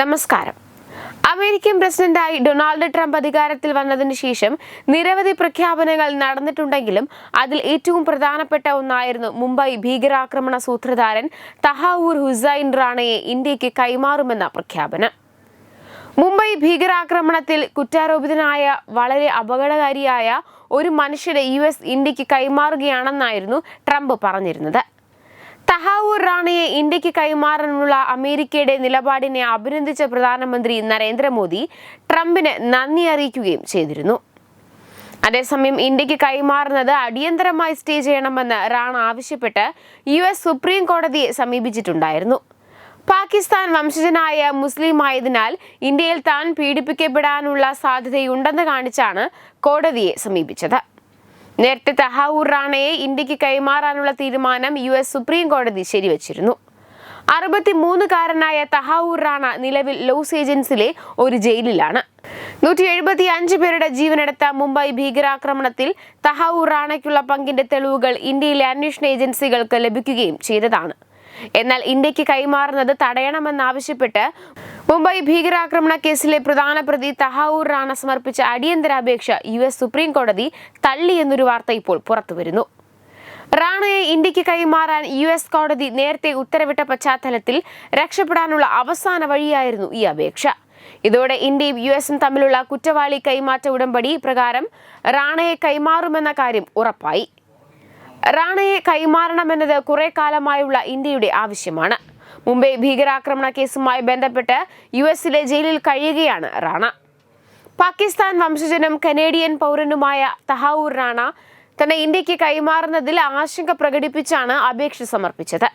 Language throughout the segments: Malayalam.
നമസ്കാരം. അമേരിക്കൻ പ്രസിഡന്റായി ഡൊണാൾഡ് ട്രംപ് അധികാരത്തിൽ വന്നതിന് ശേഷം നിരവധി പ്രഖ്യാപനങ്ങൾ നടന്നിട്ടുണ്ടെങ്കിലും അതിൽ ഏറ്റവും പ്രധാനപ്പെട്ട ഒന്നായിരുന്നു മുംബൈ ഭീകരാക്രമണ സൂത്രധാരൻ തഹാവൂർ ഹുസൈൻ റാണയെ ഇന്ത്യയ്ക്ക് കൈമാറുമെന്ന പ്രഖ്യാപനം. മുംബൈ ഭീകരാക്രമണത്തിൽ കുറ്റാരോപിതനായ വളരെ അപകടകാരിയായ ഒരു മനുഷ്യരെ യു എസ് ഇന്ത്യയ്ക്ക് കൈമാറുകയാണെന്നായിരുന്നു ട്രംപ് പറഞ്ഞിരുന്നത്. തഹാവൂർ റാണയെ ഇന്ത്യയ്ക്ക് കൈമാറാനുള്ള അമേരിക്കയുടെ നിലപാടിനെ അഭിനന്ദിച്ച പ്രധാനമന്ത്രി നരേന്ദ്രമോദി ട്രംപിന് നന്ദി അറിയിക്കുകയും ചെയ്തിരുന്നു. അതേസമയം ഇന്ത്യയ്ക്ക് കൈമാറുന്നത് അടിയന്തരമായി സ്റ്റേ ചെയ്യണമെന്ന് റാണ ആവശ്യപ്പെട്ട് യു എസ് സുപ്രീം കോടതിയെ സമീപിച്ചിട്ടുണ്ടായിരുന്നു. പാകിസ്ഥാൻ വംശജനായ മുസ്ലിം ആയതിനാൽ ഇന്ത്യയിൽ താൻ പീഡിപ്പിക്കപ്പെടാനുള്ള സാധ്യതയുണ്ടെന്ന് കാണിച്ചാണ് കോടതിയെ സമീപിച്ചത്. നേരത്തെ തഹാവൂർ റാണയെ ഇന്ത്യയ്ക്ക് കൈമാറാനുള്ള തീരുമാനം യു എസ് സുപ്രീം കോടതി ശരിവച്ചിരുന്നു. അറുപത്തിമൂന്നുകാരനായ തഹാവൂർ റാണ നിലവിൽ ലോസ് ഏജൻസിലെ ഒരു ജയിലിലാണ്. നൂറ്റി എഴുപത്തി അഞ്ച് പേരുടെ ജീവനെടുത്ത മുംബൈ ഭീകരാക്രമണത്തിൽ തഹാവൂർ റാണയ്ക്കുള്ള പങ്കിന്റെ തെളിവുകൾ ഇന്ത്യയിലെ അന്വേഷണ ഏജൻസികൾക്ക് ലഭിക്കുകയും ചെയ്തതാണ്. എന്നാൽ ഇന്ത്യയ്ക്ക് കൈമാറുന്നത് തടയണമെന്നാവശ്യപ്പെട്ട് മുംബൈ ഭീകരാക്രമണ കേസിലെ പ്രധാന പ്രതി തഹാവൂർ റാണ സമർപ്പിച്ച അടിയന്തരാപേക്ഷ യു എസ് സുപ്രീം കോടതി തള്ളി എന്നൊരു വാർത്ത ഇപ്പോൾ പുറത്തുവരുന്നു റാണയെ ഇന്ത്യയ്ക്ക് കൈമാറാൻ യു എസ് കോടതി നേരത്തെ ഉത്തരവിട്ട പശ്ചാത്തലത്തിൽ രക്ഷപ്പെടാനുള്ള അവസാന വഴിയായിരുന്നു ഈ അപേക്ഷ. ഇതോടെ ഇന്ത്യയും യു എസും തമ്മിലുള്ള കുറ്റവാളി കൈമാറ്റ ഉടമ്പടി പ്രകാരം റാണയെ കൈമാറുമെന്ന കാര്യം ഉറപ്പായി. റാണയെ കൈമാറണമെന്നത് കുറെ കാലമായുള്ള ഇന്ത്യയുടെ ആവശ്യമാണ്. മുംബൈ ഭീകരാക്രമണ കേസുമായി ബന്ധപ്പെട്ട് യു എസിലെ ജയിലിൽ കഴിയുകയാണ് റാണ. പാകിസ്ഥാൻ വംശജനും കനേഡിയൻ പൗരനുമായ തഹാവൂർ റാണ തന്നെ ഇന്ത്യയ്ക്ക് കൈമാറുന്നതിൽ ആശങ്ക പ്രകടിപ്പിച്ചാണ് അപേക്ഷ സമർപ്പിച്ചത്.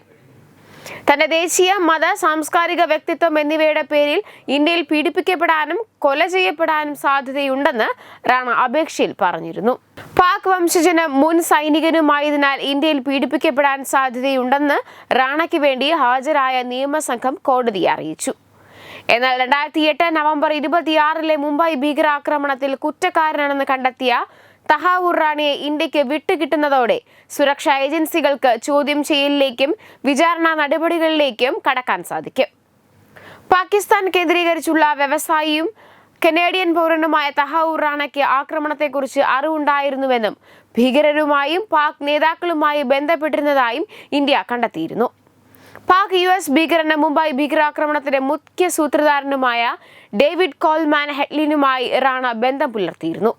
തന്റെ ദേശീയ മത സാംസ്കാരിക വ്യക്തിത്വം എന്നിവയുടെ പേരിൽ ഇന്ത്യയിൽ പീഡിപ്പിക്കപ്പെടാനും കൊല ചെയ്യപ്പെടാനും സാധ്യതയുണ്ടെന്ന് റാണ അപേക്ഷയിൽ പറഞ്ഞിരുന്നു. പാക് വംശജന് മുൻ സൈനികനുമായതിനാൽ ഇന്ത്യയിൽ പീഡിപ്പിക്കപ്പെടാൻ സാധ്യതയുണ്ടെന്ന് റാണയ്ക്ക് വേണ്ടി ഹാജരായ നിയമസംഘം കോടതിയെ അറിയിച്ചു. എന്നാൽ രണ്ടായിരത്തി എട്ട് നവംബർ ഇരുപത്തിയാറിലെ മുംബൈ ഭീകരാക്രമണത്തിൽ കുറ്റക്കാരനാണെന്ന് കണ്ടെത്തിയ തഹാവൂർ റാണിയെ ഇന്ത്യയ്ക്ക് വിട്ടുകിട്ടുന്നതോടെ സുരക്ഷാ ഏജൻസികൾക്ക് ചോദ്യം ചെയ്യലിലേക്കും വിചാരണ നടപടികളിലേക്കും കടക്കാൻ സാധിക്കും. പാകിസ്ഥാൻ കേന്ദ്രീകരിച്ചുള്ള വ്യവസായിയും കനേഡിയൻ പൗരനുമായ തഹാവൂർ റാണയ്ക്ക് ആക്രമണത്തെക്കുറിച്ച് അറിവുണ്ടായിരുന്നുവെന്നും ഭീകരരുമായും പാക് നേതാക്കളുമായി ബന്ധപ്പെട്ടിരുന്നതായും ഇന്ത്യ കണ്ടെത്തിയിരുന്നു. പാക് യു എസ് ഭീകരന് മുംബൈ ഭീകരാക്രമണത്തിന്റെ മുഖ്യ സൂത്രധാരനുമായ ഡേവിഡ് കോൾമാൻ ഹെഡ്ലിനുമായി റാണ ബന്ധം പുലർത്തിയിരുന്നു.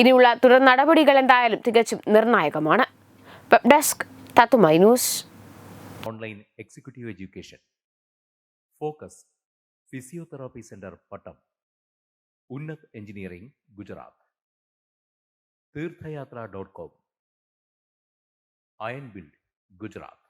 ഇനിയുള്ള തുടർ നടപടികൾ എന്തായാലും തികച്ചും നിർണായകമാണ്. വെബ് ഡെസ്ക് തത്തുമൈ news online executive education focus physiotherapy centre Pattom Unnat engineering Gujarat Tirthayatra dot com iron build Gujarat